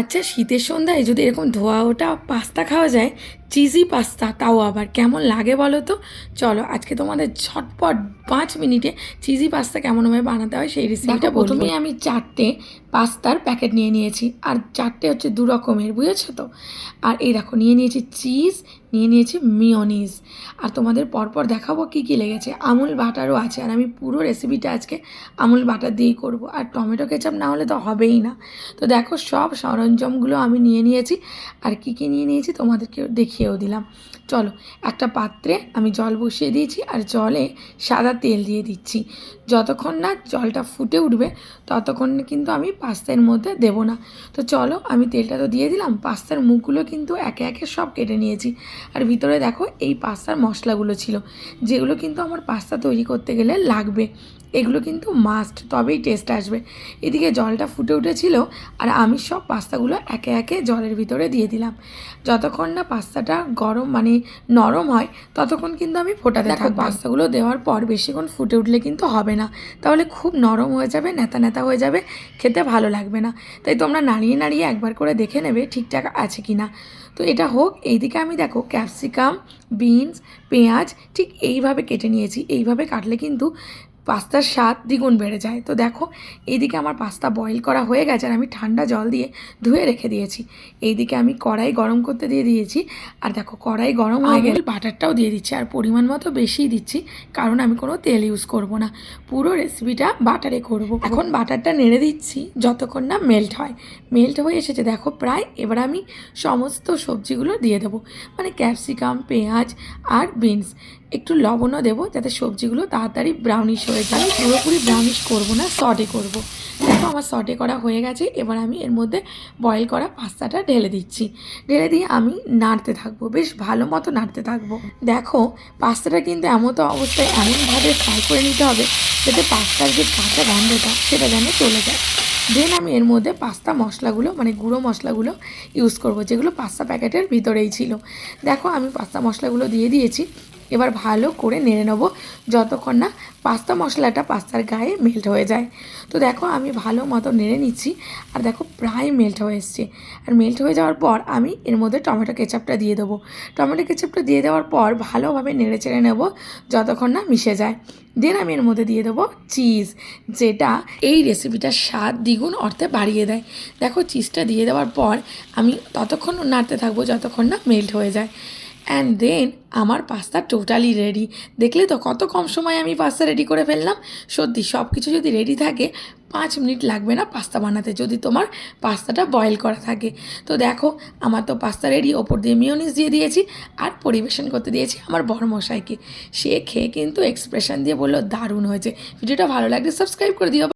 আচ্ছা শীতের সন্ধ্যায় যদি এরকম ধোয়া ওটা পাস্তা খাওয়া যায় চিজি পাস্তা তাও আবার কেমন লাগে বলো তো? চলো আজকে তোমাদের ঝটপট পাঁচ মিনিটে চিজি পাস্তা কেমনভাবে বানাতে হয় সেই রেসিপিটা প্রথমেই আমি চারটে পাস্তার প্যাকেট নিয়ে নিয়েছি আর চারটে হচ্ছে দু রকমের বুঝেছ তো? আর এই দেখো নিয়ে নিয়েছি চিজ নিয়ে নিয়েছি মিওনিজ আর তোমাদের পরপর দেখাবো কী কী লেগেছে। আমুল বাটারও আছে, আর আমি পুরো রেসিপিটা আজকে আমুল বাটার দিয়েই করব। আর টমেটো কেচাপ না হলে তো হবেই না। তো দেখো সব সরঞ্জামগুলো আমি নিয়ে নিয়েছি, আর কী কী নিয়ে নিয়েছি তোমাদেরকে দেখিয়েও দিলাম। চলো, একটা পাত্রে আমি জল বসিয়ে দিয়েছি, আর জলে সাদা তেল দিয়ে দিচ্ছি। যতক্ষণ না জলটা ফুটে উঠবে, ততক্ষণ কিন্তু আমি পাস্তার মধ্যে দেব না। তো চলো, আমি তেলটা তো দিয়ে দিলাম, পাস্তার মুখগুলো কিন্তু একে একে সব কেটে নিয়েছি। আর ভিতরে দেখো এই পাস্তার মশলাগুলো ছিল যেগুলো কিন্তু আমার পাস্তা তৈরি করতে গেলে লাগবে। এগুলো কিন্তু মাস্ট তবেই টেস্ট আসবে। এদিকে জলটা ফুটে উঠেছিল আর আমি সব পাস্তাগুলো একে একে জলের ভিতরে দিয়ে দিলাম। যতক্ষণ না পাস্তাটা গরম মানে নরম হয় ততক্ষণ কিন্তু আমি ফোটাতে থাকব। পাস্তাগুলো দেওয়ার পর বেশিক্ষণ ফুটে উঠলে কিন্তু হবে না। তাহলে খুব নরম হয়ে যাবে নেতা নেতা হয়ে যাবে খেতে ভালো লাগবে না। তাই তোমরা নাড়িয়ে নাড়িয়ে একবার করে দেখে নেবে ঠিকঠাক আছে কি না তো এটা হোক এইদিকে আমি দেখো ক্যাপসিকাম বিনস পেঁয়াজ ঠিক এইভাবে কেটে নিয়েছি। এইভাবে কাটলে কিন্তু পাস্তার স্বাদ দ্বিগুণ বেড়ে যায়। তো দেখো এইদিকে আমার পাস্তা বয়েল করা হয়ে গেছে আর আমি ঠান্ডা জল দিয়ে ধুয়ে রেখে দিয়েছি। এইদিকে আমি কড়াই গরম করতে দিয়ে দিয়েছি। আর দেখো কড়াই গরম হয়ে গেলে বাটারটাও দিয়ে দিচ্ছি আর পরিমাণ মতো বেশিই দিচ্ছি কারণ আমি কোনো তেল ইউজ করব না। পুরো রেসিপিটা বাটারে করব। এখন বাটারটা নেড়ে দিচ্ছি যতক্ষণ না মেল্ট হয়। মেল্ট হয়ে এসেছে দেখো প্রায়। এবার আমি সমস্ত সবজিগুলো দিয়ে দেবো। মানে ক্যাপসিকাম পেঁয়াজ আর বিনস একটু লবণও দেবো যাতে সবজিগুলো তাড়াতাড়ি ব্রাউনিশ হয়ে যায় পুরোপুরি ব্রাউনিশ করব না, সটে করব। দেখো আমার সটে করা হয়ে গেছে। এবার আমি এর মধ্যে বয়েল করা পাস্তাটা ঢেলে দিচ্ছি। ঢেলে দিয়ে আমি নাড়তে থাকব, বেশ ভালো মতো নাড়তে থাকব। দেখো, পাস্তাটা কিন্তু এমন তো অবস্থায় এমনভাবে ফ্রাই করে নিতে হবে যাতে পাস্তার যে কাঁচা গন্ধটা, সেটা যেন চলে যায়। দেন আমি এর মধ্যে পাস্তা মশলাগুলো মানে গুঁড়ো মশলাগুলো ইউজ করব, যেগুলো পাস্তা প্যাকেটের ভিতরেই ছিল। দেখো, আমি পাস্তা মশলাগুলো দিয়ে দিয়েছি। এবার ভালো করে নেড়ে নেব। যতক্ষণ না পাস্তা মশলাটা পাস্তার গায়ে মেল্ট হয়ে যায়। তো দেখো আমি ভালো মতো নেড়ে নিচ্ছি। আর দেখো প্রায় মেল্ট হয়ে এসছে। আর মেল্ট হয়ে যাওয়ার পর আমি এর মধ্যে টমেটো কেচাপটা দিয়ে দেবো। টমেটো কেচাপটা দিয়ে দেওয়ার পর ভালোভাবে নেড়ে চেড়ে নেব, যতক্ষণ না মিশে যায়। দেন আমি এর মধ্যে দিয়ে দেবো চিজ যেটা এই রেসিপিটার স্বাদ দ্বিগুণ অর্থে বাড়িয়ে দেয়। দেখো চিজটা দিয়ে দেওয়ার পর আমি ততক্ষণ নাড়তে থাকব, যতক্ষণ না মেল্ট হয়ে যায়। অ্যান্ড দেন আমার পাস্তা টোটালি রেডি দেখলে তো কত কম সময় আমি পাস্তা রেডি করে ফেললাম। সত্যি সব কিছু যদি রেডি থাকে, পাঁচ মিনিট লাগবে না পাস্তা বানাতে, যদি তোমার পাস্তাটা বয়েল করা থাকে। তো দেখো, আমার তো পাস্তা রেডি ওপর দিয়ে মিওনিস দিয়ে দিয়েছি, আর পরিবেশন করতে দিয়েছি আমার বড় মশাইকে সে খেয়ে কিন্তু এক্সপ্রেশন দিয়ে বলল, দারুণ হয়েছে। ভিডিওটা ভালো লাগলে সাবস্ক্রাইব করে দিও।